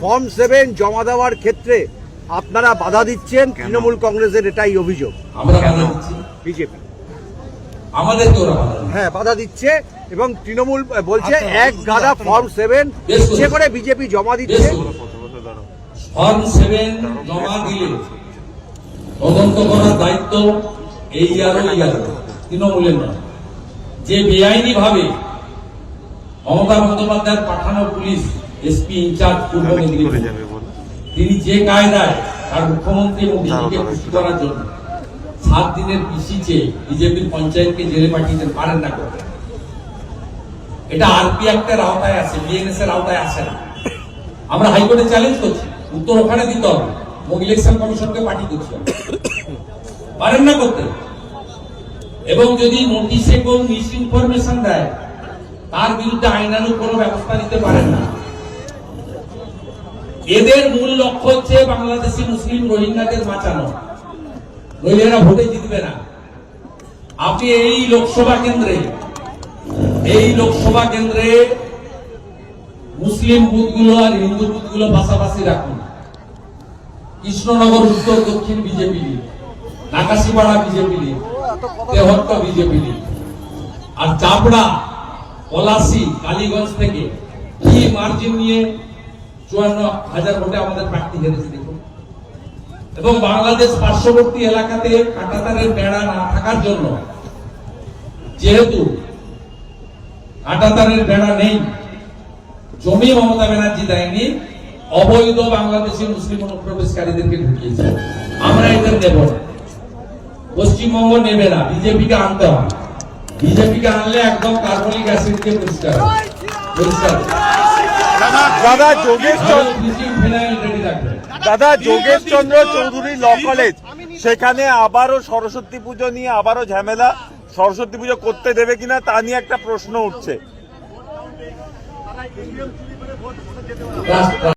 Form seven জমা দেওয়ার ক্ষেত্রে আপনারা বাধা দিচ্ছেন তৃণমূল কংগ্রেসের এটাই অভিযোগ। বিজেপি। হ্যাঁ বাধা দিচ্ছে এবং তৃণমূল বলছে এক গাদা ফর্ম সেভেন ইচ্ছে করে বিজেপি জমা দিচ্ছে। ফর্ম সেভেন জমা দিলে তদন্ত করার দায়িত্ব এই আর ওই আর তৃণমূলের নয়। যে বেআইনি ভাবে মমতা বন্দ্যোপাধ্যায়ের পাঠানো পুলিশ এসপি ইনচার্জ পূর্ব মেদিনীপুর। তিনি যে কায়দায় তার মুখ্যমন্ত্রী এবং বিজেপিকে খুশি করার জন্য সাত দিনের পিসি চেয়ে বিজেপির পঞ্চায়েতকে জেলে পাঠিয়েছেন পারেন না করতে এটা আরপি অ্যাক্টের আওতায় আছে বিএনএস এর আওতায় আসে না। আমরা হাইকোর্টে চ্যালেঞ্জ করছি উত্তর ওখানে দিতে হবে এবং ইলেকশন কমিশনকে পার্টি করছি পারেন না করতে এবং যদি নোটিশে কেউ মিস ইনফরমেশন দেয় তার বিরুদ্ধে আইনানুগ কোনো ব্যবস্থা নিতে পারেন না। এদের মূল লক্ষ্য হচ্ছে বাংলাদেশি মুসলিম রোহিঙ্গাদের বাঁচানো। এরা ভোটে জিতবে না। আপনি এই লোকসভা কেন্দ্রে, এই লোকসভা কেন্দ্রে মুসলিম বুথগুলো আর হিন্দু বুথগুলো পাশাপাশি রাখুন। কৃষ্ণনগর উত্তর দক্ষিণ BJP Nakashipara BJP league, Tehatta BJP league, আর চাপড়া, পলাশি, কালীগঞ্জ থেকে কি মার্জিন নিয়ে চুয়ান্ন হাজার ভোটে আমাদের প্রার্থী হেরেছে, দেখুন। এবং বাংলাদেশ পার্শ্ববর্তী এলাকাতে কাঁটাতারের বেড়া না থাকার জন্য যেহেতু কাঁটাতারের বেড়া নেই, জমি মমতা ব্যানার্জি দেয়নি, অবৈধ বাংলাদেশি মুসলিম অনুপ্রবেশকারীদেরকে ঢুকিয়েছে। আমরা এদের নেব না। পশ্চিমবঙ্গ নেবে না, বিজেপিকে আনতে হবে। বিজেপিকে আনলে একদম কার্বনিক অ্যাসিড দিয়ে পরিষ্কার পরিষ্কার। দাদা যোগেশ দাদা যোগেশ চন্দ্র চৌধুরী ল কলেজ। সেখানে আবারও সরস্বতী পুজো নিয়ে আবারও ঝামেলা। সরস্বতী পুজো করতে দেবে কিনা তা নিয়ে একটা প্রশ্ন উঠছে।